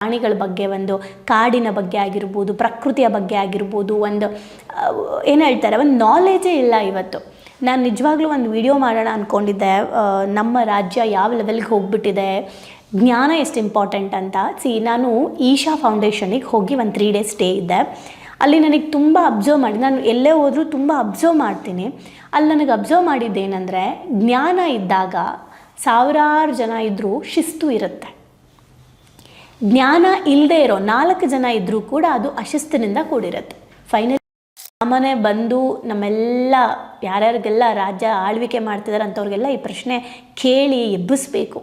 ಪ್ರಾಣಿಗಳ ಬಗ್ಗೆ ಒಂದು ಕಾಡಿನ ಬಗ್ಗೆ ಆಗಿರ್ಬೋದು, ಪ್ರಕೃತಿಯ ಬಗ್ಗೆ ಆಗಿರ್ಬೋದು, ಒಂದು ಏನು ಹೇಳ್ತಾರೆ, ಒಂದು ನಾಲೆಜೇ ಇಲ್ಲ ಇವತ್ತು. ನಾನು ನಿಜವಾಗ್ಲೂ ಒಂದು ವಿಡಿಯೋ ಮಾಡೋಣ ಅಂದ್ಕೊಂಡಿದ್ದೆ ನಮ್ಮ ರಾಜ್ಯ ಯಾವ ಲೆವೆಲ್ಗೆ ಹೋಗ್ಬಿಟ್ಟಿದೆ, ಜ್ಞಾನ ಎಷ್ಟು ಇಂಪಾರ್ಟೆಂಟ್ ಅಂತ. ಸಿ ನಾನು ಈಶಾ ಫೌಂಡೇಶನಿಗೆ ಹೋಗಿ ಒಂದು ತ್ರೀ ಡೇಸ್ ಸ್ಟೇ ಇದ್ದೆ. ಅಲ್ಲಿ ನನಗೆ ತುಂಬ ಅಬ್ಸರ್ವ್ ಮಾಡಿ, ನಾನು ಎಲ್ಲೇ ಹೋದರೂ ತುಂಬ ಅಬ್ಸರ್ವ್ ಮಾಡ್ತೀನಿ. ಅಲ್ಲಿ ನನಗೆ ಅಬ್ಸರ್ವ್ ಮಾಡಿದ್ದೇನೆಂದರೆ, ಜ್ಞಾನ ಇದ್ದಾಗ ಸಾವಿರಾರು ಜನ ಇದ್ದರೂ ಶಿಸ್ತು ಇರುತ್ತೆ. ಜ್ಞಾನ ಇಲ್ಲದೆ ಇರೋ ನಾಲ್ಕು ಜನ ಇದ್ದರೂ ಕೂಡ ಅದು ಅಶಿಸ್ತಿನಿಂದ ಕೂಡಿರುತ್ತೆ. ಫೈನಲ್ ಸಾಮಾನ್ಯ ಬಂದು ನಮ್ಮೆಲ್ಲ ಯಾರ್ಯಾರಿಗೆಲ್ಲ ರಾಜ್ಯ ಆಳ್ವಿಕೆ ಮಾಡ್ತಿದ್ದಾರೆ ಅಂಥವ್ರಿಗೆಲ್ಲ ಈ ಪ್ರಶ್ನೆ ಕೇಳಿ ಎಬ್ಬಿಸ್ಬೇಕು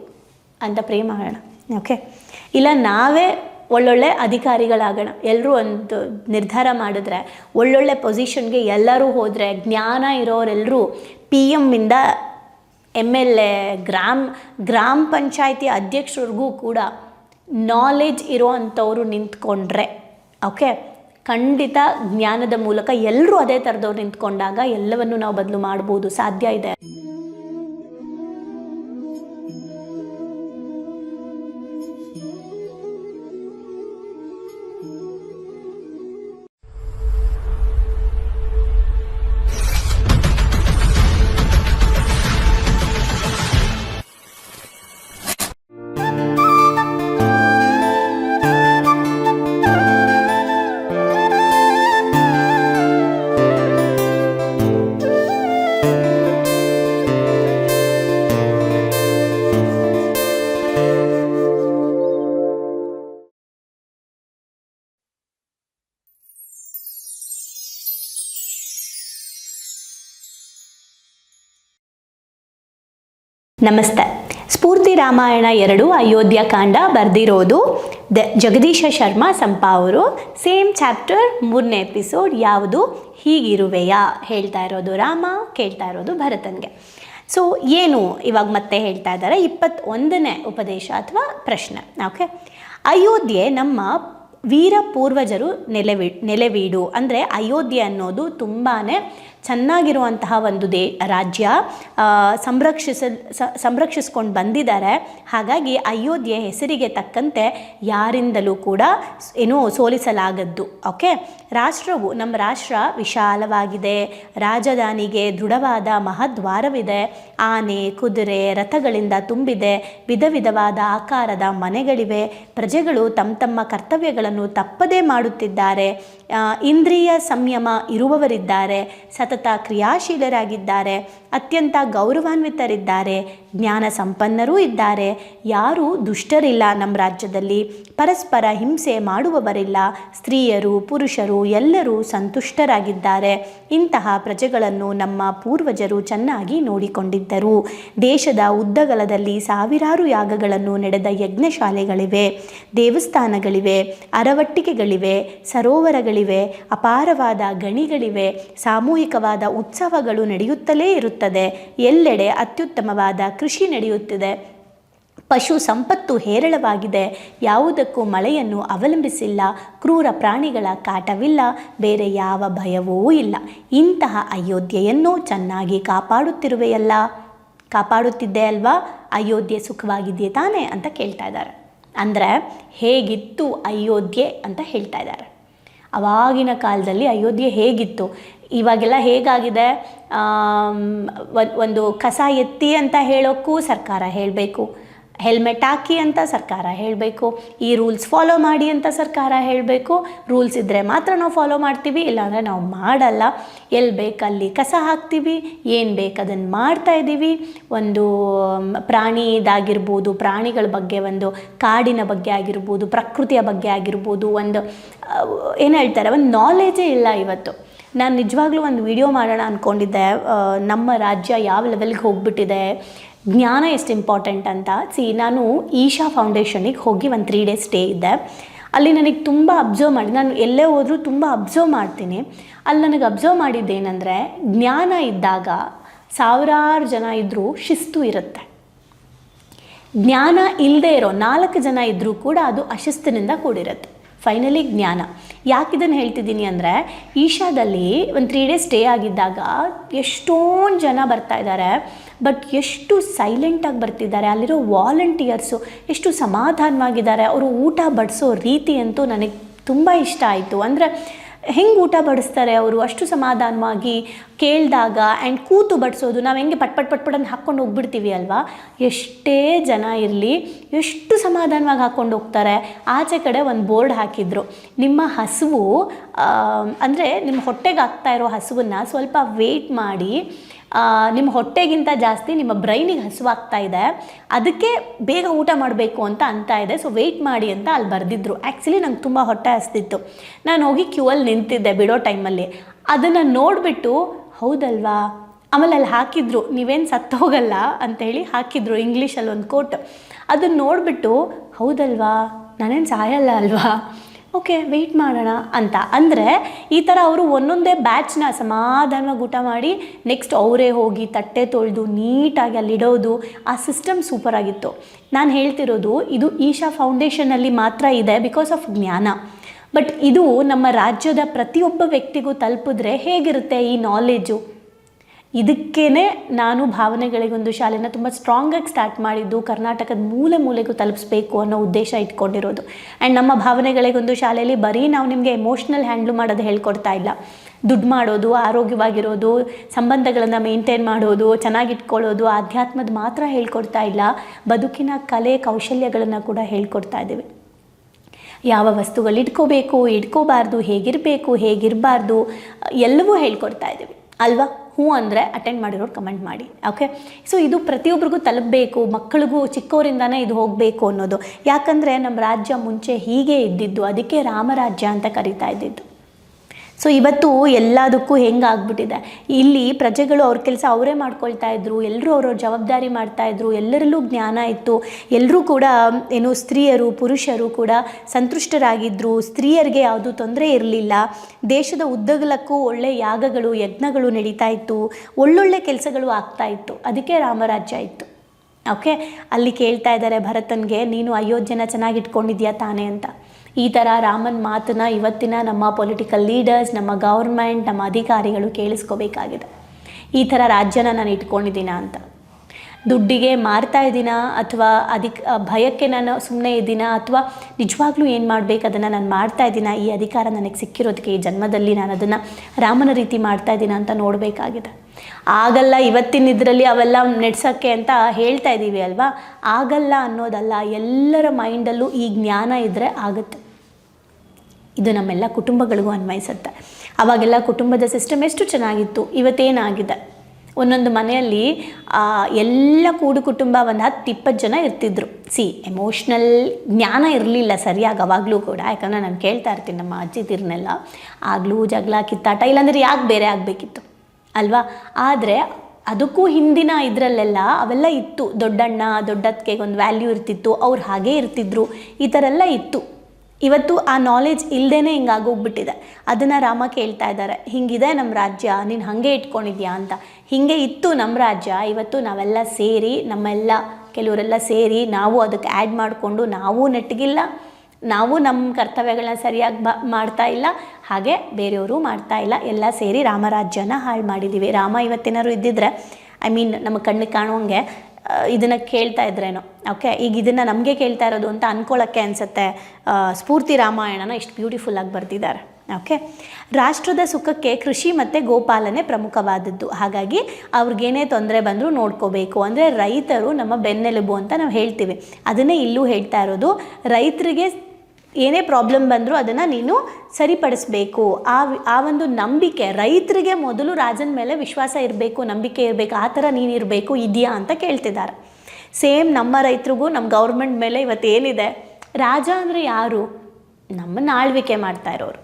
ಅಂತ ಪ್ರೇಮ ಮಾಡೋಣ ಓಕೆ ಇಲ್ಲ, ನಾವೇ ಒಳ್ಳೊಳ್ಳೆ ಅಧಿಕಾರಿಗಳಾಗೋಣ. ಎಲ್ಲರೂ ಒಂದು ನಿರ್ಧಾರ ಮಾಡಿದ್ರೆ, ಒಳ್ಳೊಳ್ಳೆ ಪೊಸಿಷನ್ಗೆ ಎಲ್ಲರೂ ಹೋದರೆ, ಜ್ಞಾನ ಇರೋರೆಲ್ಲರೂ ಪಿ ಎಮ್ಮಿಂದ ಎಂ ಎಲ್ ಎ ಗ್ರಾಮ್, ಗ್ರಾಮ ಪಂಚಾಯಿತಿ ಅಧ್ಯಕ್ಷರಿಗೂ ಕೂಡ ನಾಲೆಜ್ ಇರೋ ಅಂಥವ್ರು ನಿಂತ್ಕೊಂಡ್ರೆ ಓಕೆ ಖಂಡಿತ ಜ್ಞಾನದ ಮೂಲಕ ಎಲ್ಲರೂ ಅದೇ ಥರದವ್ರು ನಿಂತ್ಕೊಂಡಾಗ ಎಲ್ಲವನ್ನು ನಾವು ಬದಲು ಮಾಡ್ಬೋದು, ಸಾಧ್ಯ ಇದೆ. ನಮಸ್ತೆ. ಸ್ಫೂರ್ತಿ ರಾಮಾಯಣ ಎರಡು, ಅಯೋಧ್ಯ ಕಾಂಡ ಬರೆದಿರೋದು ದ ಜಗದೀಶ ಶರ್ಮಾ ಸಂಪಾ ಅವರು. ಸೇಮ್ ಚಾಪ್ಟರ್, ಮೂರನೇ ಎಪಿಸೋಡ್ ಯಾವುದು? ಹೀಗಿರುವೆಯಾ? ಹೇಳ್ತಾ ಇರೋದು ರಾಮ, ಕೇಳ್ತಾ ಇರೋದು ಭರತನ್ಗೆ. ಸೊ ಏನು ಇವಾಗ ಮತ್ತೆ ಹೇಳ್ತಾ ಇದ್ದಾರೆ? ಇಪ್ಪತ್ತೊಂದನೇ ಉಪದೇಶ ಅಥವಾ ಪ್ರಶ್ನೆ. ಓಕೆ ಅಯೋಧ್ಯೆ ನಮ್ಮ ವೀರ ಪೂರ್ವಜರು ನೆಲೆವಿ, ನೆಲೆವೀಡು. ಅಂದರೆ ಅಯೋಧ್ಯೆ ಅನ್ನೋದು ತುಂಬಾ ಚೆನ್ನಾಗಿರುವಂತಹ ಒಂದು ದೇ, ರಾಜ್ಯ ಸಂರಕ್ಷಿಸ ಸಂರಕ್ಷಿಸ್ಕೊಂಡು ಬಂದಿದ್ದಾರೆ. ಹಾಗಾಗಿ ಅಯೋಧ್ಯೆ ಹೆಸರಿಗೆ ತಕ್ಕಂತೆ ಯಾರಿಂದಲೂ ಕೂಡ ಏನು ಸೋಲಿಸಲಾಗದ್ದು. ಓಕೆ? ರಾಷ್ಟ್ರವು ನಮ್ಮ ರಾಷ್ಟ್ರ ವಿಶಾಲವಾಗಿದೆ. ರಾಜಧಾನಿಗೆ ದೃಢವಾದ ಮಹದ್ವಾರವಿದೆ. ಆನೆ, ಕುದುರೆ, ರಥಗಳಿಂದ ತುಂಬಿದೆ. ವಿಧ ವಿಧವಾದ ಆಕಾರದ ಮನೆಗಳಿವೆ. ಪ್ರಜೆಗಳು ತಮ್ಮ ತಮ್ಮ ಕರ್ತವ್ಯಗಳನ್ನು ತಪ್ಪದೇ ಮಾಡುತ್ತಿದ್ದಾರೆ. ಇಂದ್ರಿಯ ಸಂಯಮ ಇರುವವರಿದ್ದಾರೆ. ಸತತ ಕ್ರಿಯಾಶೀಲರಾಗಿದ್ದಾರೆ, ಅತ್ಯಂತ ಗೌರವಾನ್ವಿತರಿದ್ದಾರೆ, ಜ್ಞಾನ ಸಂಪನ್ನರೂ ಇದ್ದಾರೆ. ಯಾರೂ ದುಷ್ಟರಿಲ್ಲ ನಮ್ಮ ರಾಜ್ಯದಲ್ಲಿ, ಪರಸ್ಪರ ಹಿಂಸೆ ಮಾಡುವವರಿಲ್ಲ. ಸ್ತ್ರೀಯರು, ಪುರುಷರು ಎಲ್ಲರೂ ಸಂತುಷ್ಟರಾಗಿದ್ದಾರೆ. ಇಂತಹ ಪ್ರಜೆಗಳನ್ನು ನಮ್ಮ ಪೂರ್ವಜರು ಚೆನ್ನಾಗಿ ನೋಡಿಕೊಂಡಿದ್ದರು. ದೇಶದ ಉದ್ದಗಲದಲ್ಲಿ ಸಾವಿರಾರು ಯಾಗಗಳನ್ನು ನಡೆದ ಯಜ್ಞಶಾಲೆಗಳಿವೆ, ದೇವಸ್ಥಾನಗಳಿವೆ ಅರವಟ್ಟಿಕೆಗಳಿವೆ ಸರೋವರಗಳಿವೆ, ಅಪಾರವಾದ ಗಣಿಗಳಿವೆ ಸಾಮೂಹಿಕವಾದ ಉತ್ಸವಗಳು ನಡೆಯುತ್ತಲೇ ಇರುತ್ತದೆ. ಎಲ್ಲೆಡೆ ಅತ್ಯುತ್ತಮವಾದ ಕೃಷಿ ನಡೆಯುತ್ತಿದೆ. ಪಶು ಸಂಪತ್ತು ಹೇರಳವಾಗಿದೆ. ಯಾವುದಕ್ಕೂ ಮಳೆಯನ್ನು ಅವಲಂಬಿಸಿಲ್ಲ. ಕ್ರೂರ ಪ್ರಾಣಿಗಳ ಕಾಟವಿಲ್ಲ. ಬೇರೆ ಯಾವ ಭಯವೂ ಇಲ್ಲ. ಇಂತಹ ಅಯೋಧ್ಯೆಯನ್ನು ಚೆನ್ನಾಗಿ ಕಾಪಾಡುತ್ತಿರುವೆಯಲ್ಲ. ಕಾಪಾಡುತ್ತಿದ್ದೆ ಅಲ್ವಾ? ಅಯೋಧ್ಯೆ ಸುಖವಾಗಿದೆಯೇ ತಾನೇ? ಅಂತ ಕೇಳ್ತಾ ಇದ್ದಾರೆ. ಅಂದರೆ, ಹೇಗಿತ್ತು ಅಯೋಧ್ಯೆ ಅಂತ ಹೇಳ್ತಾ ಇದ್ದಾರೆ. ಅವಾಗಿನ ಕಾಲದಲ್ಲಿ ಅಯೋಧ್ಯೆ ಹೇಗಿತ್ತು? ಇವಾಗೆಲ್ಲ ಹೇಗಾಗಿದೆ? ಒಂದು ಕಸ ಎತ್ತಿ ಅಂತ ಹೇಳೋಕ್ಕೂ ಸರ್ಕಾರ ಹೇಳಬೇಕು. ಹೆಲ್ಮೆಟ್ ಹಾಕಿ ಅಂತ ಸರ್ಕಾರ ಹೇಳಬೇಕು. ಈ ರೂಲ್ಸ್ ಫಾಲೋ ಮಾಡಿ ಅಂತ ಸರ್ಕಾರ ಹೇಳಬೇಕು. ರೂಲ್ಸ್ ಇದ್ದರೆ ಮಾತ್ರ ನಾವು ಫಾಲೋ ಮಾಡ್ತೀವಿ, ಇಲ್ಲಾಂದರೆ ನಾವು ಮಾಡಲ್ಲ. ಎಲ್ಲಿ ಬೇಕಲ್ಲಿ ಕಸ ಹಾಕ್ತೀವಿ, ಏನು ಬೇಕು ಅದನ್ನು ಮಾಡ್ತಾ ಇದ್ದೀವಿ. ಒಂದು ಪ್ರಾಣಿ ಇದಾಗಿರ್ಬೋದು, ಪ್ರಾಣಿಗಳ ಬಗ್ಗೆ ಒಂದು ಕಾಡಿನ ಬಗ್ಗೆ ಆಗಿರ್ಬೋದು, ಪ್ರಕೃತಿಯ ಬಗ್ಗೆ ಆಗಿರ್ಬೋದು, ಒಂದು ಏನು ಹೇಳ್ತಾರೆ, ಒಂದು ನಾಲೆಜೇ ಇಲ್ಲ ಇವತ್ತು. ನಾನು ನಿಜವಾಗ್ಲೂ ಒಂದು ವಿಡಿಯೋ ಮಾಡೋಣ ಅಂದ್ಕೊಂಡಿದ್ದೆ ನಮ್ಮ ರಾಜ್ಯ ಯಾವ ಲೆವೆಲ್ಗೆ ಹೋಗ್ಬಿಟ್ಟಿದೆ, ಜ್ಞಾನ ಎಷ್ಟು ಇಂಪಾರ್ಟೆಂಟ್ ಅಂತ. ಸಿ ನಾನು ಈಶಾ ಫೌಂಡೇಶನಿಗೆ ಹೋಗಿ ಒಂದು ತ್ರೀ ಡೇಸ್ ಸ್ಟೇ ಇದ್ದೆ. ಅಲ್ಲಿ ನನಗೆ ತುಂಬ ಅಬ್ಸರ್ವ್ ಮಾಡಿ, ನಾನು ಎಲ್ಲೇ ಹೋದರೂ ತುಂಬ ಅಬ್ಸರ್ವ್ ಮಾಡ್ತೀನಿ. ಅಲ್ಲಿ ನನಗೆ ಅಬ್ಸರ್ವ್ ಮಾಡಿದ್ದೇನೆಂದರೆ, ಜ್ಞಾನ ಇದ್ದಾಗ ಸಾವಿರಾರು ಜನ ಇದ್ದರೂ ಶಿಸ್ತು ಇರುತ್ತೆ. ಜ್ಞಾನ ಇಲ್ಲದೆ ಇರೋ ನಾಲ್ಕು ಜನ ಇದ್ದರೂ ಕೂಡ ಅದು ಅಶಿಸ್ತಿನಿಂದ ಕೂಡಿರುತ್ತೆ. ಫೈನಲಿ ಜ್ಞಾನ. ಯಾಕೆ ಇದನ್ನು ಹೇಳ್ತಿದ್ದೀನಿ ಅಂದರೆ ಈಶಾದಲ್ಲಿ ಒಂದು ತ್ರೀ ಡೇಸ್ ಸ್ಟೇ ಆಗಿದ್ದಾಗ ಎಷ್ಟೊಂದು ಜನ ಬರ್ತಾ ಇದ್ದಾರೆ ಬಟ್ ಎಷ್ಟು ಸೈಲೆಂಟಾಗಿ ಬರ್ತಿದ್ದಾರೆ, ಅಲ್ಲಿರೋ ವಾಲಂಟಿಯರ್ಸು ಎಷ್ಟು ಸಮಾಧಾನವಾಗಿದ್ದಾರೆ, ಅವರು ಊಟ ಬಡಿಸೋ ರೀತಿ ಅಂತೂ ನನಗೆ ತುಂಬ ಇಷ್ಟ ಆಯಿತು. ಅಂದರೆ ಹೆಂಗೆ ಊಟ ಬಡಿಸ್ತಾರೆ ಅವರು? ಅಷ್ಟು ಸಮಾಧಾನವಾಗಿ ಕೇಳಿದಾಗ ಆ್ಯಂಡ್ ಕೂತು ಬಡಿಸೋದು, ನಾವು ಹೆಂಗೆ ಪಟ್ ಪಟ್ ಪಟ್ ಪಟ್ ಅಂತ ಹಾಕ್ಕೊಂಡು ಹೋಗ್ಬಿಡ್ತೀವಿ ಅಲ್ವಾ? ಎಷ್ಟೇ ಜನ ಇರಲಿ, ಎಷ್ಟು ಸಮಾಧಾನವಾಗಿ ಹಾಕ್ಕೊಂಡು ಹೋಗ್ತಾರೆ. ಆಚೆ ಕಡೆ ಒಂದು ಬೋರ್ಡ್ ಹಾಕಿದ್ರು. ನಿಮ್ಮ ಹಸುವು ಅಂದರೆ ನಿಮ್ಮ ಹೊಟ್ಟೆಗೆ ಆಗ್ತಾ ಇರೋ ಹಸುವನ್ನು ಸ್ವಲ್ಪ ವೆಯ್ಟ್ ಮಾಡಿ ನಿಮ್ಮ ಹೊಟ್ಟೆಗಿಂತ ಜಾಸ್ತಿ ನಿಮ್ಮ ಬ್ರೈನಿಗೆ ಹಸುವಾಗ್ತಾ ಇದೆ. ಅದಕ್ಕೆ ಬೇಗ ಊಟ ಮಾಡಬೇಕು ಅಂತ ಅಂತ ಇದೆ. ಸೊ ವೆಯ್ಟ್ ಮಾಡಿ ಅಂತ ಅಲ್ಲಿ ಬರೆದಿದ್ರು. ಆ್ಯಕ್ಚುಲಿ ನಂಗೆ ತುಂಬ ಹೊಟ್ಟೆ ಹಸ್ತಿತ್ತು ನಾನು ಹೋಗಿ ಕ್ಯೂ ಅಲ್ಲಿ ನಿಂತಿದ್ದೆ ಬಿಡೋ ಟೈಮಲ್ಲಿ ಅದನ್ನು ನೋಡಿಬಿಟ್ಟು, ಹೌದಲ್ವಾ? ಆಮೇಲೆ ಅಲ್ಲಿ ಹಾಕಿದ್ರು, ನೀವೇನು ಸತ್ತು ಹೋಗಲ್ಲ? ಅಂತೇಳಿ ಹಾಕಿದ್ರು ಇಂಗ್ಲೀಷಲ್ಲಿ ಒಂದು ಕೋಟ್ ಅದನ್ನು ನೋಡಿಬಿಟ್ಟು, ಹೌದಲ್ವಾ? ನಾನೇನು ಸಾಯಲ್ಲ ಅಲ್ವಾ? ಓಕೆ ವೆಯ್ಟ್ ಮಾಡೋಣ, ಅಂತ. ಅಂದರೆ, ಈ ಥರ ಅವರು ಒಂದೊಂದೇ ಬ್ಯಾಚ್ನ ಸಮಾಧಾನವಾಗಿ ಊಟ ಮಾಡಿ ನೆಕ್ಸ್ಟ್ ಅವರೇ ಹೋಗಿ ತಟ್ಟೆ ತೊಳೆದು ನೀಟಾಗಿ ಅಲ್ಲಿಡೋದು ಆ ಸಿಸ್ಟಮ್ ಸೂಪರಾಗಿತ್ತು ನಾನು ಹೇಳ್ತಿರೋದು, ಇದು ಈಶಾ ಫೌಂಡೇಶನಲ್ಲಿ ಮಾತ್ರ ಇದೆ ಬಿಕಾಸ್ ಆಫ್ ಜ್ಞಾನ. ಬಟ್ ಇದು ನಮ್ಮ ರಾಜ್ಯದ ಪ್ರತಿಯೊಬ್ಬ ವ್ಯಕ್ತಿಗೂ ತಲುಪಿದ್ರೆ ಹೇಗಿರುತ್ತೆ ಈ ನಾಲೆಜು ಇದಕ್ಕೇ ನಾನು ಭಾವನೆಗಳಿಗೊಂದು ಶಾಲೆನ ತುಂಬ ಸ್ಟ್ರಾಂಗಾಗಿ ಸ್ಟಾರ್ಟ್ ಮಾಡಿದ್ದು, ಕರ್ನಾಟಕದ ಮೂಲೆ ಮೂಲೆಗೂ ತಲುಪಿಸ್ಬೇಕು ಅನ್ನೋ ಉದ್ದೇಶ ಇಟ್ಕೊಂಡಿರೋದು. ಆ್ಯಂಡ್ ನಮ್ಮ ಭಾವನೆಗಳಿಗೊಂದು ಶಾಲೆಯಲ್ಲಿ ಬರೀ ನಾವು ನಿಮಗೆ ಎಮೋಷ್ನಲ್ ಹ್ಯಾಂಡ್ಲ್ ಮಾಡೋದು ಹೇಳ್ಕೊಡ್ತಾ ಇಲ್ಲ. ದುಡ್ಡು ಮಾಡೋದು, ಆರೋಗ್ಯವಾಗಿರೋದು, ಸಂಬಂಧಗಳನ್ನು ಮೇಂಟೈನ್ ಮಾಡೋದು, ಚೆನ್ನಾಗಿಟ್ಕೊಳ್ಳೋದು, ಆಧ್ಯಾತ್ಮದ ಮಾತ್ರ ಹೇಳ್ಕೊಡ್ತಾ ಇಲ್ಲ. ಬದುಕಿನ ಕಲೆ, ಕೌಶಲ್ಯಗಳನ್ನು ಕೂಡ ಹೇಳ್ಕೊಡ್ತಾ ಇದ್ದೀವಿ. ಯಾವ ವಸ್ತುಗಳು ಇಟ್ಕೋಬೇಕು, ಇಟ್ಕೋಬಾರ್ದು, ಹೇಗಿರಬೇಕು, ಹೇಗಿರಬಾರ್ದು, ಎಲ್ಲವೂ ಹೇಳ್ಕೊಡ್ತಾ ಇದ್ದೀವಿ. ಅಲ್ವಾ? ಹ್ಞೂ ಅಂದರೆ ಅಟೆಂಡ್ ಮಾಡಿರೋರು ಕಮೆಂಟ್ ಮಾಡಿ ಓಕೆ ಸೊ ಇದು ಪ್ರತಿಯೊಬ್ಬರಿಗೂ ತಲುಪಬೇಕು, ಮಕ್ಕಳಿಗೂ ಚಿಕ್ಕವರಿಂದನೇ ಇದು ಹೋಗಬೇಕು ಅನ್ನೋದು. ಯಾಕಂದರೆ ನಮ್ಮ ರಾಜ್ಯ ಮುಂಚೆ ಹೀಗೆ ಇದ್ದಿದ್ದು, ಅದಕ್ಕೆ ರಾಮರಾಜ್ಯ ಅಂತ ಕರಿತಾ ಇದ್ದಿದ್ದು. ಸೊ ಇವತ್ತು ಎಲ್ಲದಕ್ಕೂ ಹೆಂಗಾಗ್ಬಿಟ್ಟಿದೆ ಇಲ್ಲಿ ಪ್ರಜೆಗಳು ಅವ್ರ ಕೆಲಸ ಅವರೇ ಮಾಡ್ಕೊಳ್ತಾ ಇದ್ರು ಎಲ್ಲರೂ ಅವರವ್ರ ಜವಾಬ್ದಾರಿ ಮಾಡ್ತಾ ಇದ್ರು, ಎಲ್ಲರಲ್ಲೂ ಜ್ಞಾನ ಇತ್ತು. ಎಲ್ಲರೂ ಕೂಡ, ಏನು ಸ್ತ್ರೀಯರು, ಪುರುಷರು ಕೂಡ ಸಂತುಷ್ಟರಾಗಿದ್ದರು ಸ್ತ್ರೀಯರಿಗೆ ಯಾವುದೂ ತೊಂದರೆ ಇರಲಿಲ್ಲ. ದೇಶದ ಉದ್ದಗಲಕ್ಕೂ ಒಳ್ಳೆ ಯಾಗಗಳು, ಯಜ್ಞಗಳು ನಡೀತಾ ಇತ್ತು. ಒಳ್ಳೊಳ್ಳೆ ಕೆಲಸಗಳು ಆಗ್ತಾ ಇತ್ತು. ಅದಕ್ಕೆ ರಾಮರಾಜ್ಯ ಇತ್ತು. ಓಕೆ ಅಲ್ಲಿ ಕೇಳ್ತಾ ಇದ್ದಾರೆ ಭರತನ್ಗೆ, ನೀನು ಅಯೋಧ್ಯನ ಚೆನ್ನಾಗಿ ಇಟ್ಕೊಂಡಿದ್ಯಾ ತಾನೇ? ಅಂತ. ಈ ಥರ ರಾಮನ್ ಮಾತನ್ನ ಇವತ್ತಿನ ನಮ್ಮ ಪೊಲಿಟಿಕಲ್ ಲೀಡರ್ಸ್ ನಮ್ಮ ಗೌರ್ಮೆಂಟ್ ನಮ್ಮ ಅಧಿಕಾರಿಗಳು ಕೇಳಿಸ್ಕೋಬೇಕಾಗಿದೆ. ಈ ಥರ ರಾಜ್ಯನ ನಾನು ಇಟ್ಕೊಂಡಿದ್ದೀನ ಅಂತ. ದುಡ್ಡಿಗೆ ಮಾರ್ತಾ ಇದ್ದೀನಾ ಅಥವಾ ಅಧಿಕ ಭಯಕ್ಕೆ ನಾನು ಸುಮ್ಮನೆ ಇದ್ದೀನಾ ಅಥವಾ ನಿಜವಾಗ್ಲೂ ಏನು ಮಾಡಬೇಕು ಅದನ್ನು ನಾನು ಮಾಡ್ತಾ ಇದ್ದೀನಾ? ಈ ಅಧಿಕಾರ ನನಗೆ ಸಿಕ್ಕಿರೋದಕ್ಕೆ ಈ ಜನ್ಮದಲ್ಲಿ ನಾನು ಅದನ್ನು ರಾಮನ ರೀತಿ ಮಾಡ್ತಾ ಇದ್ದೀನ ಅಂತ ನೋಡಬೇಕಾಗಿದೆ. ಆಗಲ್ಲ ಇವತ್ತಿನ ಇದರಲ್ಲಿ ಅವೆಲ್ಲ ನೆಡ್ಸೋಕ್ಕೆ ಅಂತ ಹೇಳ್ತಾ ಇದ್ದೀವಿ ಅಲ್ವಾ? ಆಗಲ್ಲ ಅನ್ನೋದಲ್ಲ ಎಲ್ಲರ ಮೈಂಡಲ್ಲೂ ಈ ಜ್ಞಾನ ಇದ್ದರೆ ಆಗುತ್ತೆ. ಇದು ನಮ್ಮೆಲ್ಲ ಕುಟುಂಬಗಳಿಗೂ ಅನ್ವಯಿಸುತ್ತೆ. ಅವಾಗೆಲ್ಲ ಕುಟುಂಬದ ಸಿಸ್ಟಮ್ ಎಷ್ಟು ಚೆನ್ನಾಗಿತ್ತು, ಇವತ್ತೇನಾಗಿದೆ? ಒಂದೊಂದು ಮನೆಯಲ್ಲಿ ಎಲ್ಲ ಕೂಡು ಕುಟುಂಬ ಒಂದು ಹತ್ತು ಇಪ್ಪತ್ತು ಜನ ಇರ್ತಿದ್ರು. ಸಿ ಎಮೋಷ್ನಲ್ ಜ್ಞಾನ ಇರಲಿಲ್ಲ ಸರಿಯಾಗಿ ಅವಾಗಲೂ ಕೂಡ. ಯಾಕಂದರೆ ನಾನು ಕೇಳ್ತಾ ಇರ್ತೀನಿ ನಮ್ಮ ಅಜ್ಜಿದಿರ್ನೆಲ್ಲ ಆಗಲೂ ಜಗಳ, ಕಿತ್ತಾಟ, ಇಲ್ಲಾಂದರೆ ಯಾಕೆ ಬೇರೆ ಆಗಬೇಕಿತ್ತು? ಅಲ್ವಾ? ಆದರೆ ಅದಕ್ಕೂ ಹಿಂದಿನ ಇದರಲ್ಲೆಲ್ಲ ಅವೆಲ್ಲ ಇತ್ತು. ದೊಡ್ಡಣ್ಣ ದೊಡ್ಡತ್ತಿಗೆ ಒಂದು ವ್ಯಾಲ್ಯೂ ಇರ್ತಿತ್ತು, ಅವ್ರು ಹಾಗೇ ಇರ್ತಿದ್ರು. ಈ ಥರ ಎಲ್ಲ ಇತ್ತು. ಇವತ್ತು ಆ ನಾಲೆಜ್ ಇಲ್ಲದೇ ಹಿಂಗಾಗೋಗ್ಬಿಟ್ಟಿದೆ ಅದನ್ನು ರಾಮ ಕೇಳ್ತಾ ಇದ್ದಾರೆ. ಹಿಂಗಿದೆ ನಮ್ಮ ರಾಜ್ಯ, ನೀನು ಹಾಗೆ ಇಟ್ಕೊಂಡಿದ್ಯಾ ಅಂತ. ಹೀಗೆ ಇತ್ತು ನಮ್ಮ ರಾಜ್ಯ, ಇವತ್ತು ನಾವೆಲ್ಲ ಸೇರಿ, ನಮ್ಮೆಲ್ಲ ಕೆಲವರೆಲ್ಲ ಸೇರಿ ನಾವು ಅದಕ್ಕೆ ಆ್ಯಡ್ ಮಾಡಿಕೊಂಡು ನಾವು ನೆಟ್ಟಗಿಲ್ಲ. ನಾವು ನಮ್ಮ ಕರ್ತವ್ಯಗಳನ್ನ ಸರಿಯಾಗಿ ಬ, ಮಾಡ್ತಾ ಇಲ್ಲ. ಹಾಗೆ ಬೇರೆಯವರು ಮಾಡ್ತಾ ಇಲ್ಲ. ಎಲ್ಲ ಸೇರಿ ರಾಮರಾಜ್ಯನ ಹಾಳು ಮಾಡಿದ್ದೀವಿ ರಾಮ ಇವತ್ತೇನಾದ್ರು ಇದ್ದಿದ್ರೆ ಐ ಮೀನ್ ನಮ್ಮ ಕಣ್ಣಿಗೆ ಕಾಣುವಂಗೆ ಇದನ್ನು ಕೇಳ್ತಾ ಇದ್ರೇನೋ. ಓಕೆ ಈಗ ಇದನ್ನು ನಮಗೆ ಕೇಳ್ತಾ ಇರೋದು ಅಂತ ಅನ್ಕೊಳ್ಳೋಕ್ಕೆ ಅನಿಸುತ್ತೆ. ಸ್ಫೂರ್ತಿ ರಾಮಾಯಣನ ಇಷ್ಟು ಬ್ಯೂಟಿಫುಲ್ಲಾಗಿ ಬರ್ತಿದ್ದಾರೆ ಓಕೆ ರಾಷ್ಟ್ರದ ಸುಖಕ್ಕೆ ಕೃಷಿ ಮತ್ತು ಗೋಪಾಲನೆ ಪ್ರಮುಖವಾದದ್ದು. ಹಾಗಾಗಿ ಅವ್ರಿಗೇನೇ ತೊಂದರೆ ಬಂದರೂ ನೋಡ್ಕೋಬೇಕು. ಅಂದರೆ ರೈತರು ನಮ್ಮ ಬೆನ್ನೆಲುಬು ಅಂತ ನಾವು ಹೇಳ್ತೀವಿ. ಅದನ್ನೇ ಇಲ್ಲೂ ಹೇಳ್ತಾ ಇರೋದು. ರೈತರಿಗೆ ಏನೇ ಪ್ರಾಬ್ಲಮ್ ಬಂದರೂ ಅದನ್ನು ನೀನು ಸರಿಪಡಿಸ್ಬೇಕು. ಆ ಆ ಒಂದು ನಂಬಿಕೆ, ರೈತರಿಗೆ ಮೊದಲು ರಾಜನ ಮೇಲೆ ವಿಶ್ವಾಸ ಇರಬೇಕು, ನಂಬಿಕೆ ಇರಬೇಕು, ಆ ಥರ ನೀನು ಇರಬೇಕು, ಇದೆಯಾ ಅಂತ ಕೇಳ್ತಿದ್ದಾರೆ ಸೇಮ್ ನಮ್ಮ ರೈತರಿಗೂ, ನಮ್ಮ ಗೌರ್ಮೆಂಟ್ ಮೇಲೆ ಇವತ್ತೇನಿದೆ ರಾಜ ಅಂದರೆ ಯಾರು? ನಮ್ಮನ್ನು ಆಳ್ವಿಕೆ ಮಾಡ್ತಾ ಇರೋರು.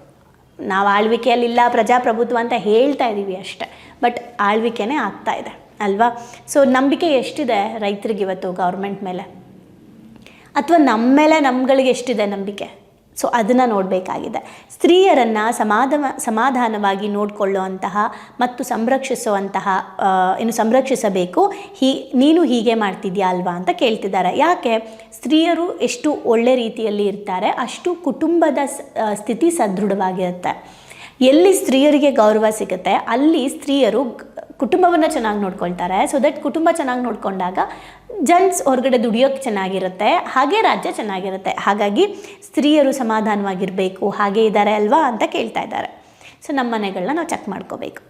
ನಾವು ಆಳ್ವಿಕೆಯಲ್ಲಿಲ್ಲ, ಪ್ರಜಾಪ್ರಭುತ್ವ ಅಂತ ಹೇಳ್ತಾ ಇದ್ದೀವಿ ಅಷ್ಟೆ. ಬಟ್ ಆಳ್ವಿಕೆನೇ ಆಗ್ತಾ ಇದೆ, ಅಲ್ವಾ? ಸೊ ನಂಬಿಕೆ ಎಷ್ಟಿದೆ ರೈತರಿಗೆ ಇವತ್ತು ಗೌರ್ಮೆಂಟ್ ಮೇಲೆ? ಅಥವಾ ನಮ್ಮ ಮೇಲೆ ನಮ್ಗಳಿಗೆ ಎಷ್ಟಿದೆ ನಂಬಿಕೆ? ಸೊ ಅದನ್ನು ನೋಡಬೇಕಾಗಿದೆ. ಸ್ತ್ರೀಯರನ್ನು ಸಮಾಧಾನ ಸಮಾಧಾನವಾಗಿ ನೋಡಿಕೊಳ್ಳುವಂತಹ ಮತ್ತು ಸಂರಕ್ಷಿಸುವಂತಹ ಏನು ಸಂರಕ್ಷಿಸಬೇಕು. ಹೀ, ನೀನು ಹೀಗೆ ಮಾಡ್ತಿದ್ಯಾ ಅಲ್ವಾ ಅಂತ ಕೇಳ್ತಿದ್ದಾರೆ. ಯಾಕೆ? ಸ್ತ್ರೀಯರು ಎಷ್ಟು ಒಳ್ಳೆ ರೀತಿಯಲ್ಲಿ ಇರ್ತಾರೆ, ಅಷ್ಟು ಕುಟುಂಬದ ಸ್ಥಿತಿ ಸದೃಢವಾಗಿರುತ್ತೆ. ಎಲ್ಲಿ ಸ್ತ್ರೀಯರಿಗೆ ಗೌರವ ಸಿಗುತ್ತೆ, ಅಲ್ಲಿ ಸ್ತ್ರೀಯರು ಕುಟುಂಬವನ್ನು ಚೆನ್ನಾಗಿ ನೋಡ್ಕೊಳ್ತಾರೆ. ಸೊ ದಟ್ ಕುಟುಂಬ ಚೆನ್ನಾಗಿ ನೋಡಿಕೊಂಡಾಗ ಜನ್ಸ್ ಹೊರಗಡೆ ದುಡಿಯೋಕ್ಕೆ ಚೆನ್ನಾಗಿರುತ್ತೆ, ಹಾಗೆ ರಾಜ್ಯ ಚೆನ್ನಾಗಿರುತ್ತೆ. ಹಾಗಾಗಿ ಸ್ತ್ರೀಯರು ಸಮಾಧಾನವಾಗಿರಬೇಕು, ಹಾಗೆ ಇದ್ದಾರೆ ಅಲ್ವಾ ಅಂತ ಕೇಳ್ತಾ ಇದ್ದಾರೆ. ಸೊ ನಮ್ಮ ಮನೆಗಳನ್ನ ನಾವು ಚೆಕ್ ಮಾಡ್ಕೋಬೇಕು.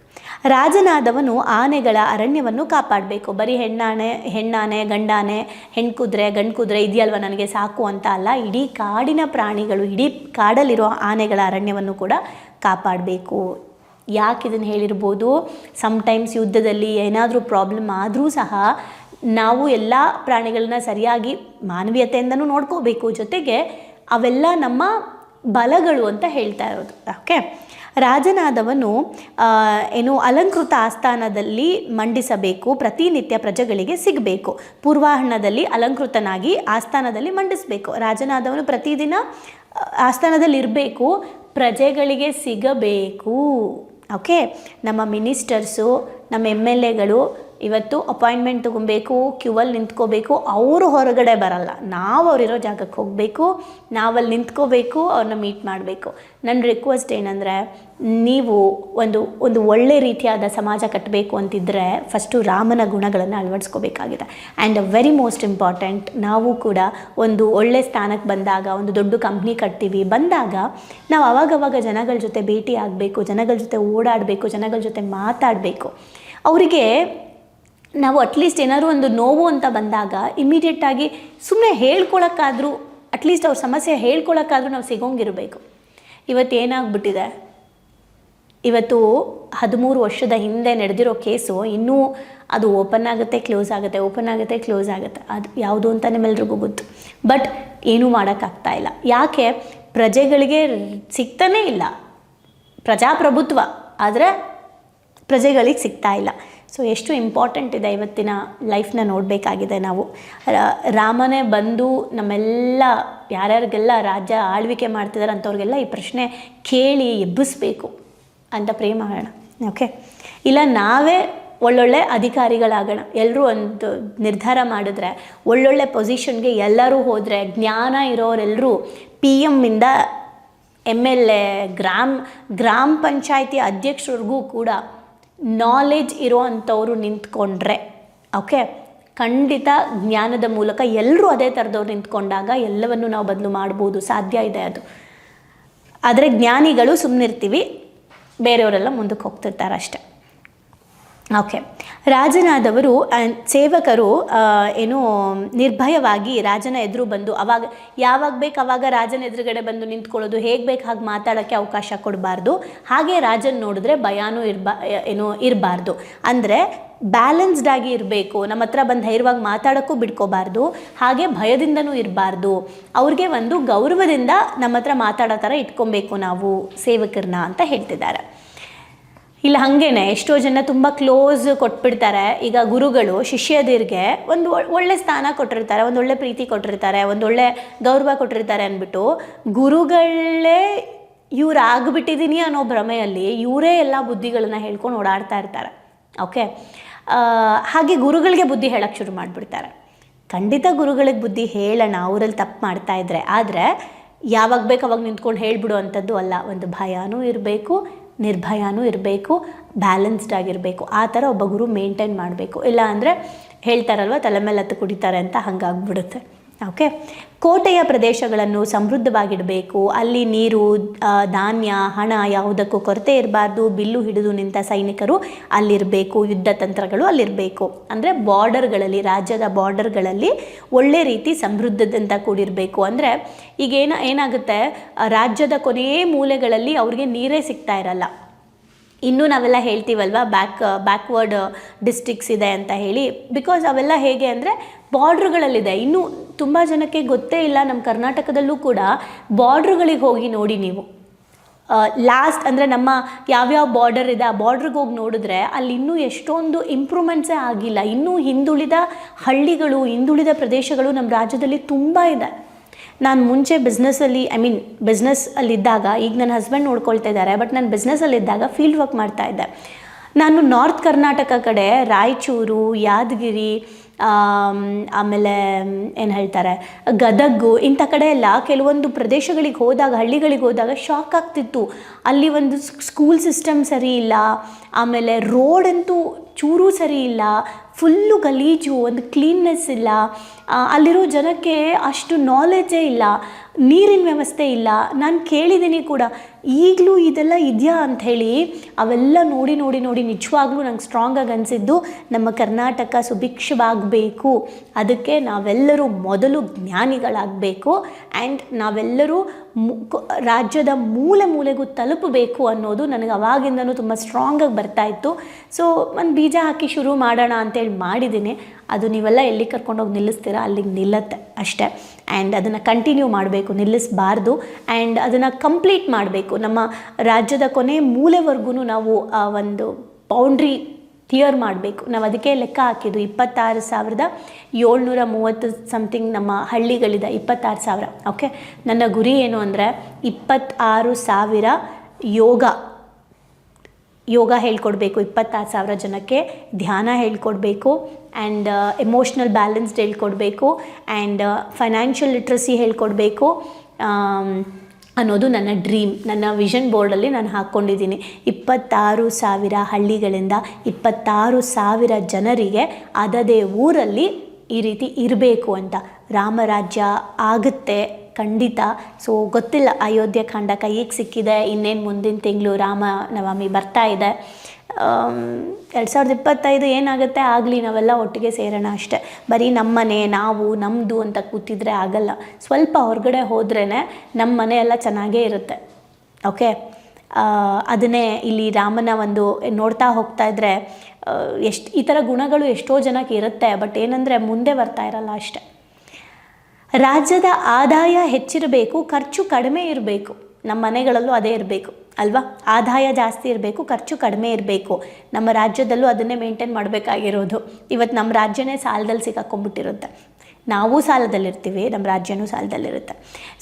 ರಾಜನಾದವನು ಆನೆಗಳ ಅರಣ್ಯವನ್ನು ಕಾಪಾಡಬೇಕು. ಬರೀ ಹೆಣ್ಣಾನೆ ಹೆಣ್ಣಾನೆ ಗಂಡಾನೆ ಹೆಣ್ಣು ಕುದುರೆ ಗಂಡು ಕುದುರೆ ಇದೆಯಲ್ವ ನನಗೆ ಸಾಕು ಅಂತ ಅಲ್ಲ, ಇಡೀ ಕಾಡಿನ ಪ್ರಾಣಿಗಳು, ಇಡೀ ಕಾಡಲ್ಲಿರೋ ಆನೆಗಳ ಅರಣ್ಯವನ್ನು ಕೂಡ ಕಾಪಾಡಬೇಕು. ಯಾಕೆ ಇದನ್ನು ಹೇಳಿರ್ಬೋದು? ಸಮ್ಟೈಮ್ಸ್ ಯುದ್ಧದಲ್ಲಿ ಏನಾದರೂ ಪ್ರಾಬ್ಲಮ್ ಆದರೂ ಸಹ ನಾವು ಎಲ್ಲ ಪ್ರಾಣಿಗಳನ್ನ ಸರಿಯಾಗಿ ಮಾನವೀಯತೆಯಿಂದನೂ ನೋಡ್ಕೋಬೇಕು. ಜೊತೆಗೆ ಅವೆಲ್ಲ ನಮ್ಮ ಬಲಗಳು ಅಂತ ಹೇಳ್ತಾ ಇರೋದು. ಓಕೆ ರಾಜನಾದವನು ಏನು ಅಲಂಕೃತ ಆಸ್ಥಾನದಲ್ಲಿ ಮಂಡಿಸಬೇಕು, ಪ್ರತಿನಿತ್ಯ ಪ್ರಜೆಗಳಿಗೆ ಸಿಗಬೇಕು. ಪೂರ್ವಾಹ್ನದಲ್ಲಿ ಅಲಂಕೃತನಾಗಿ ಆಸ್ಥಾನದಲ್ಲಿ ಮಂಡಿಸಬೇಕು. ರಾಜನಾದವನು ಪ್ರತಿದಿನ ಆಸ್ಥಾನದಲ್ಲಿರಬೇಕು, ಪ್ರಜೆಗಳಿಗೆ ಸಿಗಬೇಕು. ಓಕೆ ನಮ್ಮ ಮಿನಿಸ್ಟರ್ಸು, ನಮ್ಮ ಎಂ ಎಲ್ ಎಗಳು ಇವತ್ತು ಅಪಾಯಿಂಟ್ಮೆಂಟ್ ತೊಗೊಬೇಕು ಕ್ಯೂವಲ್ಲಿ ನಿಂತ್ಕೋಬೇಕು, ಅವರು ಹೊರಗಡೆ ಬರಲ್ಲ. ನಾವು ಅವರಿರೋ ಜಾಗಕ್ಕೆ ಹೋಗಬೇಕು ನಾವಲ್ಲಿ ನಿಂತ್ಕೋಬೇಕು ಅವ್ರನ್ನ ಮೀಟ್ ಮಾಡಬೇಕು. ನನ್ನ ರಿಕ್ವೆಸ್ಟ್ ಏನಂದರೆ, ನೀವು ಒಂದು ಒಂದು ಒಳ್ಳೆ ರೀತಿಯಾದ ಸಮಾಜ ಕಟ್ಟಬೇಕು ಅಂತಿದ್ದರೆ ಫಸ್ಟು ರಾಮನ ಗುಣಗಳನ್ನು ಅಳವಡಿಸ್ಕೋಬೇಕಾಗಿದೆ. And uh very most important ನಾವು ಕೂಡ ಒಂದು ಒಳ್ಳೆ ಸ್ಥಾನಕ್ಕೆ ಬಂದಾಗ, ಒಂದು ದೊಡ್ಡ ಕಂಪ್ನಿ ಕಟ್ತೀವಿ. ಬಂದಾಗ ನಾವು ಅವಾಗವಾಗ ಜನಗಳ ಜೊತೆ ಭೇಟಿ ಆಗಬೇಕು, ಜನಗಳ ಜೊತೆ ಓಡಾಡಬೇಕು, ಜನಗಳ ಜೊತೆ ಮಾತಾಡಬೇಕು. ಅವರಿಗೆ ನಾವು ಅಟ್ಲೀಸ್ಟ್ ಏನಾದರೂ ಒಂದು ನೋವು ಅಂತ ಬಂದಾಗ ಇಮಿಡಿಯೇಟಾಗಿ ಸುಮ್ಮನೆ ಹೇಳ್ಕೊಳಕ್ಕಾದರೂ ಅಟ್ಲೀಸ್ಟ್ ಅವ್ರ ಸಮಸ್ಯೆ ಹೇಳ್ಕೊಳಕ್ಕಾದರೂ ನಾವು ಸಿಗೋಂಗಿರಬೇಕು. ಇವತ್ತು ಏನಾಗ್ಬಿಟ್ಟಿದೆ? ಇವತ್ತು ಹದಿಮೂರು ವರ್ಷದ ಹಿಂದೆ ನಡೆದಿರೋ ಕೇಸು, ಇನ್ನೂ ಅದು ಓಪನ್ ಆಗುತ್ತೆ, ಕ್ಲೋಸ್ ಆಗುತ್ತೆ, ಓಪನ್ ಆಗುತ್ತೆ, ಕ್ಲೋಸ್ ಆಗುತ್ತೆ. ಅದು ಯಾವುದು ಅಂತ ನಿಮ್ಮೆಲ್ರಿಗೂ ಗೊತ್ತು. ಬಟ್ ಏನೂ ಮಾಡೋಕ್ಕಾಗ್ತಾ ಇಲ್ಲ. ಯಾಕೆ? ಪ್ರಜೆಗಳಿಗೆ ಸಿಗ್ತಾನೇ ಇಲ್ಲ. ಪ್ರಜಾಪ್ರಭುತ್ವ. ಆದರೆ ಪ್ರಜೆಗಳಿಗೆ ಸಿಗ್ತಾ ಇಲ್ಲ. ಸೊ ಎಷ್ಟು ಇಂಪಾರ್ಟೆಂಟ್ ಇದೆ ಇವತ್ತಿನ ಲೈಫ್ನ ನೋಡಬೇಕಾಗಿದೆ ನಾವು. ರಾಮನೇ ಬಂದು ನಮ್ಮೆಲ್ಲ, ಯಾರ್ಯಾರಿಗೆಲ್ಲ ರಾಜ್ಯ ಆಳ್ವಿಕೆ ಮಾಡ್ತಿದ್ದಾರೆ ಅಂಥವ್ರಿಗೆಲ್ಲ ಈ ಪ್ರಶ್ನೆ ಕೇಳಿ ಎಬ್ಬಿಸ್ಬೇಕು ಅಂತ ಪ್ರೇಮ ಮಾಡೋಣ ಓಕೆ ಇಲ್ಲ, ನಾವೇ ಒಳ್ಳೊಳ್ಳೆ ಅಧಿಕಾರಿಗಳಾಗೋಣ. ಎಲ್ಲರೂ ಒಂದು ನಿರ್ಧಾರ ಮಾಡಿದ್ರೆ, ಒಳ್ಳೊಳ್ಳೆ ಪೊಸಿಷನ್ಗೆ ಎಲ್ಲರೂ ಹೋದರೆ, ಜ್ಞಾನ ಇರೋರೆಲ್ಲರೂ ಪಿ ಎಮ್ಮಿಂದ ಎಂ ಎಲ್ ಎ ಗ್ರಾಮ್, ಗ್ರಾಮ ಪಂಚಾಯಿತಿ ಅಧ್ಯಕ್ಷರಿಗೂ ಕೂಡ ನಾಲೆಜ್ ಇರೋ ಅಂಥವ್ರು ನಿಂತ್ಕೊಂಡ್ರೆ ಓಕೆ ಖಂಡಿತ ಜ್ಞಾನದ ಮೂಲಕ ಎಲ್ಲರೂ ಅದೇ ಥರದವ್ರು ನಿಂತ್ಕೊಂಡಾಗ ಎಲ್ಲವನ್ನು ನಾವು ಬದಲು ಮಾಡ್ಬೋದು, ಸಾಧ್ಯ ಇದೆ ಅದು. ಆದರೆ ಜ್ಞಾನಿಗಳು ಸುಮ್ಮನಿರ್ತೀವಿ ಬೇರೆಯವರೆಲ್ಲ ಮುಂದಕ್ಕೆ ಹೋಗ್ತಿರ್ತಾರೆ ಅಷ್ಟೆ. ಓಕೆ. ರಾಜನಾದವರು ಸೇವಕರು ಏನು, ನಿರ್ಭಯವಾಗಿ ರಾಜನ ಎದುರು ಬಂದು ಅವಾಗ, ಯಾವಾಗ ಬೇಕು ಅವಾಗ ರಾಜನ ಎದುರುಗಡೆ ಬಂದು ನಿಂತ್ಕೊಳ್ಳೋದು, ಹೇಗೆ ಬೇಕು ಹಾಗೆ ಮಾತಾಡೋಕ್ಕೆ ಅವಕಾಶ ಕೊಡಬಾರ್ದು. ಹಾಗೆ ರಾಜನ ನೋಡಿದ್ರೆ ಭಯಾನೂ ಇರ್ಬಾ ಏನು, ಇರಬಾರ್ದು. ಅಂದರೆ ಬ್ಯಾಲೆನ್ಸ್ಡ್ ಆಗಿ ಇರಬೇಕು, ನಮ್ಮ ಹತ್ರ ಬಂದು ಧೈರ್ಯವಾಗಿ ಮಾತಾಡೋಕ್ಕೂ ಬಿಡ್ಕೋಬಾರ್ದು ಹಾಗೆ ಭಯದಿಂದನೂ ಇರಬಾರ್ದು. ಅವ್ರಿಗೆ ಒಂದು ಗೌರವದಿಂದ ನಮ್ಮ ಹತ್ರ ಮಾತಾಡೋ ಥರ ಇಟ್ಕೊಬೇಕು ನಾವು ಸೇವಕರನ್ನ ಅಂತ ಹೇಳ್ತಿದ್ದಾರೆ. ಇಲ್ಲ, ಹಾಗೇನೆ. ಎಷ್ಟೋ ಜನ ತುಂಬ ಕ್ಲೋಸ್ ಕೊಟ್ಬಿಡ್ತಾರೆ. ಈಗ ಗುರುಗಳು, ಶಿಷ್ಯದಿರ್ಗೆ ಒಂದು ಒಳ್- ಒಳ್ಳೆ ಸ್ಥಾನ ಕೊಟ್ಟಿರ್ತಾರೆ, ಒಂದು ಒಳ್ಳೆ ಪ್ರೀತಿ ಕೊಟ್ಟಿರ್ತಾರೆ, ಒಂದು ಒಳ್ಳೆ ಗೌರವ ಕೊಟ್ಟಿರ್ತಾರೆ ಅಂದ್ಬಿಟ್ಟು ಗುರುಗಳೇ ಇವ್ರು ಆಗ್ಬಿಟ್ಟಿದ್ದೀನಿ ಅನ್ನೋ ಭ್ರಮೆಯಲ್ಲಿ ಇವರೇ ಎಲ್ಲ ಬುದ್ಧಿಗಳನ್ನ ಹೇಳ್ಕೊಂಡು ಓಡಾಡ್ತಾ ಇರ್ತಾರೆ. ಓಕೆ? ಹಾಗೆ ಗುರುಗಳಿಗೆ ಬುದ್ಧಿ ಹೇಳಕ್ಕೆ ಶುರು ಮಾಡಿಬಿಡ್ತಾರೆ. ಖಂಡಿತ ಗುರುಗಳಿಗೆ ಬುದ್ಧಿ ಹೇಳೋಣ, ಅವರಲ್ಲಿ ತಪ್ಪು ಮಾಡ್ತಾ ಇದ್ರೆ. ಆದರೆ ಯಾವಾಗ ಬೇಕು ಅವಾಗ ನಿಂತ್ಕೊಂಡು ಹೇಳಿಬಿಡುವಂಥದ್ದು ಅಲ್ಲ. ಒಂದು ಭಯನೂ ಇರಬೇಕು ನಿರ್ಭಯನೂ ಇರಬೇಕು ಬ್ಯಾಲೆನ್ಸ್ಡ್ ಆಗಿರಬೇಕು. ಆ ಥರ ಒಬ್ಬ ಗುರು ಮೇಂಟೈನ್ ಮಾಡಬೇಕು. ಇಲ್ಲ ಅಂದರೆ ಹೇಳ್ತಾರಲ್ವ, ತಲೆ ಮೇಲೆ ಹತ್ತು ಕುಡಿತಾರೆ ಅಂತ ಹಂಗಾಗ್ಬಿಡುತ್ತೆ. ಓಕೆ ಕೋಟೆಯ ಪ್ರದೇಶಗಳನ್ನು ಸಮೃದ್ಧವಾಗಿಡಬೇಕು. ಅಲ್ಲಿ ನೀರು ಧಾನ್ಯ, ಹಣ ಯಾವುದಕ್ಕೂ ಕೊರತೆ ಇರಬಾರ್ದು. ಬಿಲ್ಲು ಹಿಡಿದು ನಿಂತ ಸೈನಿಕರು ಅಲ್ಲಿರಬೇಕು. ಯುದ್ಧ ತಂತ್ರಗಳು ಅಲ್ಲಿರಬೇಕು. ಅಂದರೆ ಬಾರ್ಡರ್ಗಳಲ್ಲಿ, ರಾಜ್ಯದ ಬಾರ್ಡರ್ಗಳಲ್ಲಿ ಒಳ್ಳೆ ರೀತಿ ಸಮೃದ್ಧದಿಂದ ಕೂಡಿರಬೇಕು. ಅಂದರೆ ಈಗ ಏನ, ಏನಾಗುತ್ತೆ? ರಾಜ್ಯದ ಕೊನೆಯ ಮೂಲೆಗಳಲ್ಲಿ ಅವ್ರಿಗೆ ನೀರೇ ಸಿಗ್ತಾ ಇರಲ್ಲ. ಇನ್ನೂ ನಾವೆಲ್ಲ ಹೇಳ್ತೀವಲ್ವ? ಬ್ಯಾಕ್, ಬ್ಯಾಕ್ವರ್ಡ್ ಡಿಸ್ಟಿಕ್ಸ್ ಇದೆ ಅಂತ ಹೇಳಿ. ಬಿಕಾಸ್ ಅವೆಲ್ಲ ಹೇಗೆ ಅಂದರೆ ಬಾರ್ಡ್ರುಗಳಲ್ಲಿದೆ. ಇನ್ನೂ ತುಂಬ ಜನಕ್ಕೆ ಗೊತ್ತೇ ಇಲ್ಲ ನಮ್ಮ ಕರ್ನಾಟಕದಲ್ಲೂ ಕೂಡ ಬಾರ್ಡ್ರ್ಗಳಿಗೆ ಹೋಗಿ ನೋಡಿ ನೀವು. ಲಾಸ್ಟ್ ಅಂದರೆ ನಮ್ಮ ಯಾವ್ಯಾವ ಬಾರ್ಡರ್ ಇದೆ, ಆ ಬಾರ್ಡ್ರಿಗೆ ಹೋಗಿ ನೋಡಿದ್ರೆ ಅಲ್ಲಿ ಇನ್ನೂ ಎಷ್ಟೊಂದು ಇಂಪ್ರೂವ್ಮೆಂಟ್ಸೇ ಆಗಿಲ್ಲ. ಇನ್ನೂ ಹಿಂದುಳಿದ ಹಳ್ಳಿಗಳು, ಹಿಂದುಳಿದ ಪ್ರದೇಶಗಳು ನಮ್ಮ ರಾಜ್ಯದಲ್ಲಿ ತುಂಬ ಇದೆ. ನಾನು ಮುಂಚೆ ಬಿಸ್ನೆಸ್ಸಲ್ಲಿ ಐ ಮೀನ್ ಬಿಸ್ನೆಸ್ಸಲ್ಲಿದ್ದಾಗ ಈಗ ನನ್ನ ಹಸ್ಬೆಂಡ್ ನೋಡ್ಕೊಳ್ತಾ ಇದ್ದಾರೆ ಬಟ್ ನಾನು ಬಿಸ್ನೆಸ್ಸಲ್ಲಿದ್ದಾಗ ಫೀಲ್ಡ್ ವರ್ಕ್ ಮಾಡ್ತಾ ಇದ್ದೆ. ನಾನು ನಾರ್ತ್ ಕರ್ನಾಟಕ ಕಡೆ ರಾಯಚೂರು, ಯಾದಗಿರಿ ಆಮೇಲೆ ಏನು ಹೇಳ್ತಾರೆ ಗದಗು ಇಂಥ ಕಡೆ ಎಲ್ಲ ಕೆಲವೊಂದು ಪ್ರದೇಶಗಳಿಗೆ ಹೋದಾಗ, ಹಳ್ಳಿಗಳಿಗೆ ಹೋದಾಗ ಶಾಕ್ ಆಗ್ತಿತ್ತು. ಅಲ್ಲಿ ಒಂದು ಸ್ಕೂಲ್ ಸಿಸ್ಟಮ್ ಸರಿ ಇಲ್ಲ. ಆಮೇಲೆ ರೋಡ್ ಅಂತೂ ಚೂರೂ ಸರಿ ಇಲ್ಲ, ಫುಲ್ಲು ಗಲೀಜು, ಒಂದು ಕ್ಲೀನ್ನೆಸ್ ಇಲ್ಲ. ಅಲ್ಲಿರೋ ಜನಕ್ಕೆ ಅಷ್ಟು ನಾಲೆಜೇ ಇಲ್ಲ, ನೀರಿನ ವ್ಯವಸ್ಥೆ ಇಲ್ಲ. ನಾನು ಕೇಳಿದ್ದೀನಿ ಕೂಡ, ಈಗಲೂ ಇದೆಲ್ಲ ಇದೆಯಾ ಅಂಥೇಳಿ ಅವೆಲ್ಲ ನೋಡಿ ನೋಡಿ ನೋಡಿ ನಿಜವಾಗ್ಲೂ ನಂಗೆ ಸ್ಟ್ರಾಂಗಾಗಿ ಅನಿಸಿದ್ದು, ನಮ್ಮ ಕರ್ನಾಟಕ ಸುಭಿಕ್ಷವಾಗಬೇಕು. ಅದಕ್ಕೆ ನಾವೆಲ್ಲರೂ ಮೊದಲು ಜ್ಞಾನಿಗಳಾಗಬೇಕು ಆ್ಯಂಡ್ ನಾವೆಲ್ಲರೂ ರಾಜ್ಯದ ಮೂಲೆ ಮೂಲೆಗೂ ತಲುಪಬೇಕು ಅನ್ನೋದು ನನಗೆ ಅವಾಗಿಂದನೂ ತುಂಬ ಸ್ಟ್ರಾಂಗಾಗಿ ಬರ್ತಾ ಇತ್ತು. ಸೊ ಒಂದು ಬೀಜ ಹಾಕಿ ಶುರು ಮಾಡೋಣ ಅಂತೇಳಿ ಮಾಡಿದ್ದೀನಿ. ಅದು ನೀವೆಲ್ಲ ಎಲ್ಲಿ ಕರ್ಕೊಂಡೋಗಿ ನಿಲ್ಲಿಸ್ತೀರಾ? ಅಲ್ಲಿಗೆ ನಿಲ್ಲತ್ತೆ ಅಷ್ಟೇ. ಆ್ಯಂಡ್ ಅದನ್ನು ಕಂಟಿನ್ಯೂ ಮಾಡಬೇಕು, ನಿಲ್ಲಿಸಬಾರ್ದು. ಆ್ಯಂಡ್ ಅದನ್ನು ಕಂಪ್ಲೀಟ್ ಮಾಡಬೇಕು. ನಮ್ಮ ರಾಜ್ಯದ ಕೊನೆ ಮೂಲೆವರೆಗೂ ನಾವು ಆ ಒಂದು ಬೌಂಡ್ರಿ ಕ್ಲಿಯರ್ ಮಾಡಬೇಕು. ನಾವು ಅದಕ್ಕೆ ಲೆಕ್ಕ ಹಾಕಿದ್ದು ಇಪ್ಪತ್ತಾರು ಸಾವಿರದ ಏಳ್ನೂರ ಮೂವತ್ತು ಸಮಥಿಂಗ್ ನಮ್ಮ ಹಳ್ಳಿಗಳಿದೆ ಇಪ್ಪತ್ತಾರು ಸಾವಿರ. ಓಕೆ ನನ್ನ ಗುರಿ ಏನು ಅಂದರೆ ಇಪ್ಪತ್ತಾರು ಸಾವಿರ ಯೋಗ ಯೋಗ ಹೇಳ್ಕೊಡ್ಬೇಕು. ಇಪ್ಪತ್ತಾರು ಸಾವಿರ ಜನಕ್ಕೆ ಧ್ಯಾನ ಹೇಳ್ಕೊಡ್ಬೇಕು ಆ್ಯಂಡ್ ಎಮೋಷ್ನಲ್ ಬ್ಯಾಲೆನ್ಸ್ಡ್ ಹೇಳ್ಕೊಡ್ಬೇಕು ಆ್ಯಂಡ್ ಫೈನಾನ್ಷಿಯಲ್ ಲಿಟ್ರಸಿ ಹೇಳ್ಕೊಡ್ಬೇಕು. ಆಮ್, ಅನ್ನೋದು ನನ್ನ ಡ್ರೀಮ್. ನನ್ನ ವಿಷನ್ ಬೋರ್ಡಲ್ಲಿ ನಾನು ಹಾಕ್ಕೊಂಡಿದ್ದೀನಿ. ಇಪ್ಪತ್ತಾರು ಸಾವಿರ ಹಳ್ಳಿಗಳಿಂದ ಇಪ್ಪತ್ತಾರು ಸಾವಿರ ಜನರಿಗೆ ಅದದೇ ಊರಲ್ಲಿ ಈ ರೀತಿ ಇರಬೇಕು ಅಂತ. ರಾಮರಾಜ್ಯ ಆಗುತ್ತೆ, ಖಂಡಿತ. ಸೊ ಗೊತ್ತಿಲ್ಲ, ಅಯೋಧ್ಯೆ ಕಾಂಡ ಕೈಗೆ ಸಿಕ್ಕಿದೆ, ಇನ್ನೇನು ಮುಂದಿನ ತಿಂಗಳು ರಾಮ ನವಮಿ ಬರ್ತಾ ಇದೆ. ಎರಡು ಸಾವಿರದ ಇಪ್ಪತ್ತೈದು ಏನಾಗುತ್ತೆ ಆಗಲಿ ನಾವೆಲ್ಲ ಒಟ್ಟಿಗೆ ಸೇರೋಣ ಅಷ್ಟೆ. ಬರೀ ನಮ್ಮನೆ, ನಾವು ನಮ್ಮದು ಅಂತ ಕೂತಿದ್ರೆ ಆಗಲ್ಲ. ಸ್ವಲ್ಪ ಹೊರಗಡೆ ಹೋದ್ರೇ ನಮ್ಮ ಮನೆ ಎಲ್ಲ ಚೆನ್ನಾಗೇ ಇರುತ್ತೆ. ಓಕೆ? ಅದನ್ನೇ ಇಲ್ಲಿ ರಾಮನ ಒಂದು ನೋಡ್ತಾ ಹೋಗ್ತಾ ಇದ್ದರೆ ಎಷ್ಟು, ಈ ಥರ ಗುಣಗಳು ಎಷ್ಟೋ ಜನಕ್ಕೆ ಇರುತ್ತೆ, ಬಟ್ ಏನಂದರೆ ಮುಂದೆ ಬರ್ತಾ ಇರಲ್ಲ ಅಷ್ಟೆ. ರಾಜ್ಯದ ಆದಾಯ ಹೆಚ್ಚಿರಬೇಕು, ಖರ್ಚು ಕಡಿಮೆ ಇರಬೇಕು. ನಮ್ಮ ಮನೆಗಳಲ್ಲೂ ಅದೇ ಇರಬೇಕು. ಅಲ್ವಾ? ಆದಾಯ ಜಾಸ್ತಿ ಇರಬೇಕು, ಖರ್ಚು ಕಡಿಮೆ ಇರಬೇಕು. ನಮ್ಮ ರಾಜ್ಯದಲ್ಲೂ ಅದನ್ನೇ ಮೇಂಟೈನ್ ಮಾಡಬೇಕಾಗಿರೋದು. ಇವತ್ತು ನಮ್ಮ ರಾಜ್ಯನೇ ಸಾಲದಲ್ಲಿ ಸಿಕ್ಕಾಕೊಂಡ್ಬಿಟ್ಟಿರುತ್ತೆ. ನಾವು ಸಾಲದಲ್ಲಿರ್ತೀವಿ ನಮ್ಮ ರಾಜ್ಯನೂ ಸಾಲದಲ್ಲಿರುತ್ತೆ.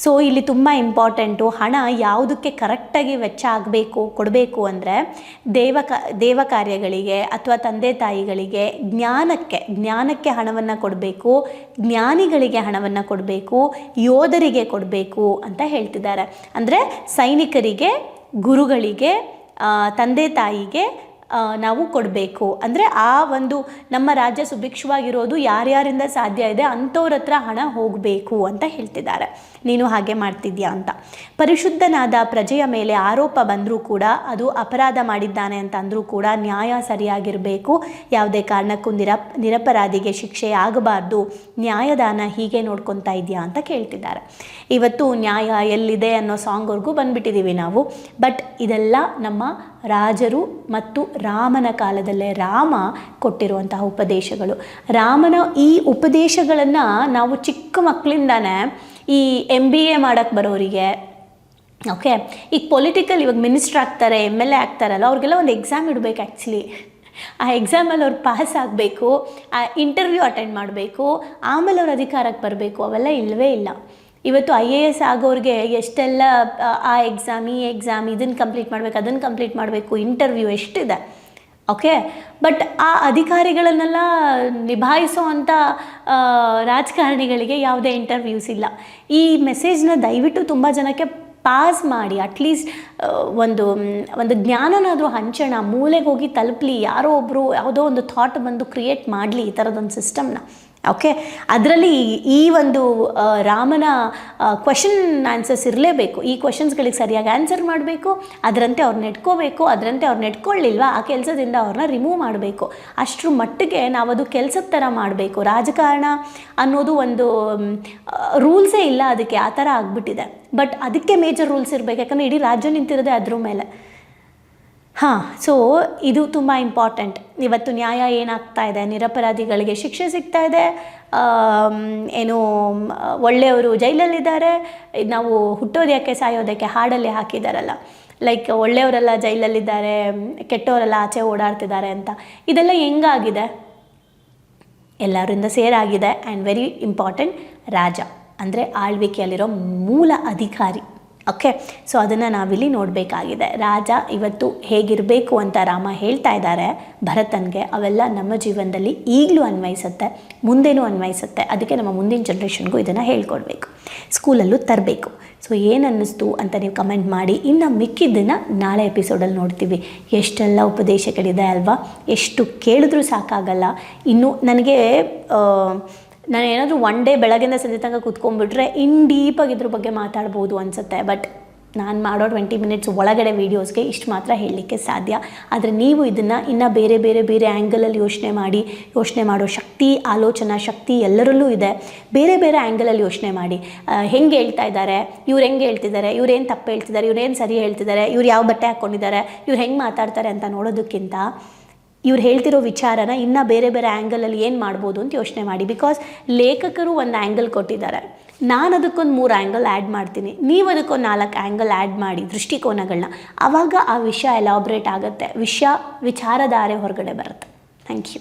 ಸೊ ಇಲ್ಲಿ ತುಂಬ ಇಂಪಾರ್ಟೆಂಟು ಹಣ ಯಾವುದಕ್ಕೆ ಕರೆಕ್ಟಾಗಿ ವೆಚ್ಚ ಆಗಬೇಕು, ಕೊಡಬೇಕು ಅಂದರೆ ದೇವ ಕ, ದೇವ ಕಾರ್ಯಗಳಿಗೆ ಅಥವಾ ತಂದೆ ತಾಯಿಗಳಿಗೆ ಜ್ಞಾನಕ್ಕೆ ಜ್ಞಾನಕ್ಕೆ ಹಣವನ್ನು ಕೊಡಬೇಕು, ಜ್ಞಾನಿಗಳಿಗೆ ಹಣವನ್ನು ಕೊಡಬೇಕು, ಯೋಧರಿಗೆ ಕೊಡಬೇಕು ಅಂತ ಹೇಳ್ತಿದ್ದಾರೆ. ಅಂದರೆ ಸೈನಿಕರಿಗೆ ಗುರುಗಳಿಗೆ ತಂದೆ ತಾಯಿಗೆ ನಾವು ಕೊಡಬೇಕು. ಅಂದರೆ ಆ ಒಂದು ನಮ್ಮ ರಾಜ್ಯ ಸುಭಿಕ್ಷವಾಗಿರೋದು ಯಾರ್ಯಾರಿಂದ ಸಾಧ್ಯ ಇದೆ ಅಂಥವ್ರ ಹತ್ರ ಹಣ ಹೋಗಬೇಕು ಅಂತ ಹೇಳ್ತಿದ್ದಾರೆ. ನೀನು ಹಾಗೆ ಮಾಡ್ತಿದ್ಯಾ ಅಂತ. ಪರಿಶುದ್ಧನಾದ ಪ್ರಜೆಯ ಮೇಲೆ ಆರೋಪ ಬಂದರೂ ಕೂಡ ಅದು ಅಪರಾಧ ಮಾಡಿದ್ದಾನೆ ಅಂತ ಅಂದರೂ ಕೂಡ ನ್ಯಾಯ ಸರಿಯಾಗಿರಬೇಕು. ಯಾವುದೇ ಕಾರಣಕ್ಕೂ ನಿರಪ್, ನಿರಪರಾಧಿಗೆ ಶಿಕ್ಷೆ ಆಗಬಾರ್ದು. ನ್ಯಾಯದಾನ ಹೀಗೆ ನೋಡ್ಕೊತಾ ಇದೆಯಾ ಅಂತ ಕೇಳ್ತಿದ್ದಾರೆ. ಇವತ್ತು ನ್ಯಾಯ ಎಲ್ಲಿದೆ ಅನ್ನೋ ಸಾಂಗ್ವರೆಗೂ ಬಂದ್ಬಿಟ್ಟಿದ್ದೀವಿ ನಾವು. ಬಟ್ ಇದೆಲ್ಲ ನಮ್ಮ ರಾಜರು ಮತ್ತು ರಾಮನ ಕಾಲದಲ್ಲೇ ರಾಮ ಕೊಟ್ಟಿರುವಂತಹ ಉಪದೇಶಗಳು. ರಾಮನ ಈ ಉಪದೇಶಗಳನ್ನು ನಾವು ಚಿಕ್ಕ ಮಕ್ಕಳಿಂದಾನೇ ಈ ಎಂ ಬಿ ಎ ಮಾಡೋಕ್ಕೆ ಬರೋರಿಗೆ ಓಕೆ ಈಗ ಪೊಲಿಟಿಕಲ್ ಇವಾಗ ಮಿನಿಸ್ಟ್ರ್ ಆಗ್ತಾರೆ ಎಂ ಎಲ್ ಎ ಆಗ್ತಾರಲ್ಲ, ಅವ್ರಿಗೆಲ್ಲ ಒಂದು ಎಕ್ಸಾಮ್ ಇಡಬೇಕು ಆ್ಯಕ್ಚುಲಿ ಆ ಎಕ್ಸಾಮಲ್ಲಿ ಅವ್ರು ಪಾಸ್ ಆಗಬೇಕು, ಆ ಇಂಟರ್ವ್ಯೂ ಅಟೆಂಡ್ ಮಾಡಬೇಕು, ಆಮೇಲೆ ಅವ್ರು ಅಧಿಕಾರಕ್ಕೆ ಬರಬೇಕು, ಅವೆಲ್ಲ ಇಲ್ಲವೇ ಇಲ್ಲ. ಇವತ್ತು ಐ ಎ ಎಸ್ ಆಗೋರಿಗೆ ಎಷ್ಟೆಲ್ಲ ಆ, ಎಕ್ಸಾಮ್ ಈ ಎಕ್ಸಾಮ್ ಇದನ್ನು ಕಂಪ್ಲೀಟ್ ಮಾಡಬೇಕು ಅದನ್ನು ಕಂಪ್ಲೀಟ್ ಮಾಡಬೇಕು ಇಂಟರ್ವ್ಯೂ ಎಷ್ಟಿದೆ. ಓಕೆ ಬಟ್ ಆ ಅಧಿಕಾರಿಗಳನ್ನೆಲ್ಲ ನಿಭಾಯಿಸೋ ಅಂಥ ರಾಜಕಾರಣಿಗಳಿಗೆ ಯಾವುದೇ ಇಂಟರ್ವ್ಯೂಸ್ ಇಲ್ಲ. ಈ ಮೆಸೇಜ್ನ ದಯವಿಟ್ಟು ತುಂಬ ಜನಕ್ಕೆ ಪಾಸ್ ಮಾಡಿ ಅಟ್ಲೀಸ್ಟ್ ಒಂದು ಒಂದು ಜ್ಞಾನನಾದರೂ ಹಂಚೋಣ ಮೂಲೆಗೆ ಹೋಗಿ ತಲುಪಲಿ ಯಾರೋ ಒಬ್ಬರು ಯಾವುದೋ ಒಂದು ಥಾಟ್ ಬಂದು ಕ್ರಿಯೇಟ್ ಮಾಡಲಿ ಈ ಥರದೊಂದು ಸಿಸ್ಟಮ್ನ ಓಕೆ ಅದರಲ್ಲಿ ಈ ಒಂದು ರಾಮನ ಕ್ವಶನ್ ಆನ್ಸರ್ಸ್ ಇರಲೇಬೇಕು. ಈ ಕ್ವಶನ್ಸ್ಗಳಿಗೆ ಸರಿಯಾಗಿ ಆನ್ಸರ್ ಮಾಡಬೇಕು, ಅದರಂತೆ ಅವ್ರು ನೆಟ್ಕೋಬೇಕು ಅದರಂತೆ ಅವ್ರು ನೆಟ್ಕೊಳ್ಳಿಲ್ವಾ ಆ ಕೆಲಸದಿಂದ ಅವ್ರನ್ನ ರಿಮೂವ್ ಮಾಡಬೇಕು. ಅಷ್ಟರ ಮಟ್ಟಿಗೆ ನಾವು ಅದು ಕೆಲಸದ ಥರ ಮಾಡಬೇಕು. ರಾಜಕಾರಣ ಅನ್ನೋದು ಒಂದು ರೂಲ್ಸೇ ಇಲ್ಲ ಅದಕ್ಕೆ, ಆ ಥರ ಆಗಿಬಿಟ್ಟಿದೆ. ಬಟ್ ಅದಕ್ಕೆ ಮೇಜರ್ ರೂಲ್ಸ್ ಇರಬೇಕು. ಯಾಕಂದರೆ ಇಡೀ ರಾಜ್ಯ ನಿಂತಿರೋದೇ ಅದ್ರ ಮೇಲೆ. ಹಾಂ ಸೊ ಇದು ತುಂಬ ಇಂಪಾರ್ಟೆಂಟ್ ಇವತ್ತು ನ್ಯಾಯ ಏನಾಗ್ತಾ ಇದೆ? ನಿರಪರಾಧಿಗಳಿಗೆ ಶಿಕ್ಷೆ ಸಿಗ್ತಾ ಇದೆ. ಏನು, ಒಳ್ಳೆಯವರು ಜೈಲಲ್ಲಿದ್ದಾರೆ. ನಾವು ಹುಟ್ಟೋದ್ಯಾಕೆ ಸಾಯೋದಕ್ಕೆ ಹಾಡಲ್ಲಿ ಹಾಕಿದಾರಲ್ಲ. ಲೈಕ್ ಒಳ್ಳೆಯವರೆಲ್ಲ ಜೈಲಲ್ಲಿದ್ದಾರೆ, ಕೆಟ್ಟವರೆಲ್ಲ ಆಚೆ ಓಡಾಡ್ತಿದ್ದಾರೆ ಅಂತ. ಇದೆಲ್ಲ ಹೆಂಗಾಗಿದೆ? ಎಲ್ಲರಿಂದ ಸೇರಾಗಿದೆ ಆ್ಯಂಡ್ ವೆರಿ ಇಂಪಾರ್ಟೆಂಟ್ ರಾಜ. ಅಂದರೆ ಆಳ್ವಿಕೆಯಲ್ಲಿರೋ ಮೂಲ ಅಧಿಕಾರಿ. ಓಕೆ ಸೊ ಅದನ್ನು ನಾವಿಲ್ಲಿ ನೋಡಬೇಕಾಗಿದೆ. ರಾಜ ಇವತ್ತು ಹೇಗಿರಬೇಕು ಅಂತ ರಾಮ ಹೇಳ್ತಾ ಇದ್ದಾರೆ. ಭರತನ್ಗೆ ಅವೆಲ್ಲ ನಮ್ಮ ಜೀವನದಲ್ಲಿ ಈಗಲೂ ಅನ್ವಯಿಸುತ್ತೆ, ಮುಂದೇನೂ ಅನ್ವಯಿಸುತ್ತೆ. ಅದಕ್ಕೆ ನಮ್ಮ ಮುಂದಿನ ಜನ್ರೇಷನ್ಗೂ ಇದನ್ನು ಹೇಳ್ಕೊಡ್ಬೇಕು. ಸ್ಕೂಲಲ್ಲೂ ತರಬೇಕು. ಸೊ ಏನು ಅನ್ನಿಸ್ತು ಅಂತ ನೀವು ಕಮೆಂಟ್ ಮಾಡಿ. ಇನ್ನು ಮಿಕ್ಕಿದ್ದನ್ನು ನಾಳೆ ಎಪಿಸೋಡಲ್ಲಿ ನೋಡ್ತೀವಿ. ಎಷ್ಟೆಲ್ಲ ಉಪದೇಶಗಳಿದೆ ಅಲ್ವಾ? ಎಷ್ಟು ಕೇಳಿದ್ರೂ ಸಾಕಾಗಲ್ಲ. ಇನ್ನು ನನಗೆ ನಾನು ಏನಾದರೂ ಒನ್ ಡೇ ಬೆಳಗ್ಗೆಯಿಂದ ಸಂಜೆ ತನಕ ಕೂತ್ಕೊಂಡ್ಬಿಟ್ರೆ ಇನ್ ಡೀಪಾಗಿ ಇದ್ರ ಬಗ್ಗೆ ಮಾತಾಡ್ಬೋದು ಅನಿಸುತ್ತೆ. ಬಟ್ ನಾನು ಮಾಡೋ ಟ್ವೆಂಟಿ ಮಿನಿಟ್ಸ್ ಒಳಗಡೆ ವೀಡಿಯೋಸ್ಗೆ ಇಷ್ಟು ಮಾತ್ರ ಹೇಳಲಿಕ್ಕೆ ಸಾಧ್ಯ. ಆದರೆ ನೀವು ಇದನ್ನು ಇನ್ನು ಬೇರೆ ಬೇರೆ ಬೇರೆ ಆ್ಯಂಗಲಲ್ಲಿ ಯೋಚನೆ ಮಾಡಿ, ಯೋಚನೆ ಮಾಡೋ ಶಕ್ತಿ, ಆಲೋಚನಾ ಶಕ್ತಿ ಎಲ್ಲರಲ್ಲೂ ಇದೆ. ಬೇರೆ ಬೇರೆ ಆ್ಯಂಗಲಲ್ಲಿ ಯೋಚನೆ ಮಾಡಿ. ಹೆಂಗೆ ಹೇಳ್ತಾ ಇದ್ದಾರೆ? ಇವ್ರು ಹೆಂಗೆ ಹೇಳ್ತಿದ್ದಾರೆ? ಇವ್ರೇನು ತಪ್ಪು ಹೇಳ್ತಿದ್ದಾರೆ? ಇವ್ರೇನು ಸರಿ ಹೇಳ್ತಿದ್ದಾರೆ? ಇವ್ರು ಯಾವ ಬಟ್ಟೆ ಹಾಕ್ಕೊಂಡಿದ್ದಾರೆ ಇವ್ರು ಹೆಂಗೆ ಮಾತಾಡ್ತಾರೆ ಅಂತ ನೋಡೋದಕ್ಕಿಂತ ಇವ್ರು ಹೇಳ್ತಿರೋ ವಿಚಾರನ ಇನ್ನೂ ಬೇರೆ ಬೇರೆ ಆ್ಯಂಗಲಲ್ಲಿ ಏನು ಮಾಡ್ಬೋದು ಅಂತ ಯೋಚನೆ ಮಾಡಿ. ಬಿಕಾಸ್ ಲೇಖಕರು ಒಂದು ಆ್ಯಂಗಲ್ ಕೊಟ್ಟಿದ್ದಾರೆ. ನಾನು ಅದಕ್ಕೊಂದು ಮೂರು ಆ್ಯಂಗಲ್ ಆ್ಯಡ್ ಮಾಡ್ತೀನಿ. ನೀವು ಅದಕ್ಕೊಂದು ನಾಲ್ಕು ಆ್ಯಂಗಲ್ ಆ್ಯಡ್ ಮಾಡಿ ದೃಷ್ಟಿಕೋನಗಳನ್ನ ಆವಾಗ ಆ ವಿಷಯ ಎಲಾಬ್ರೇಟ್ ಆಗುತ್ತೆ. ವಿಷಯ, ವಿಚಾರಧಾರೆ ಹೊರಗಡೆ ಬರುತ್ತೆ. Thank you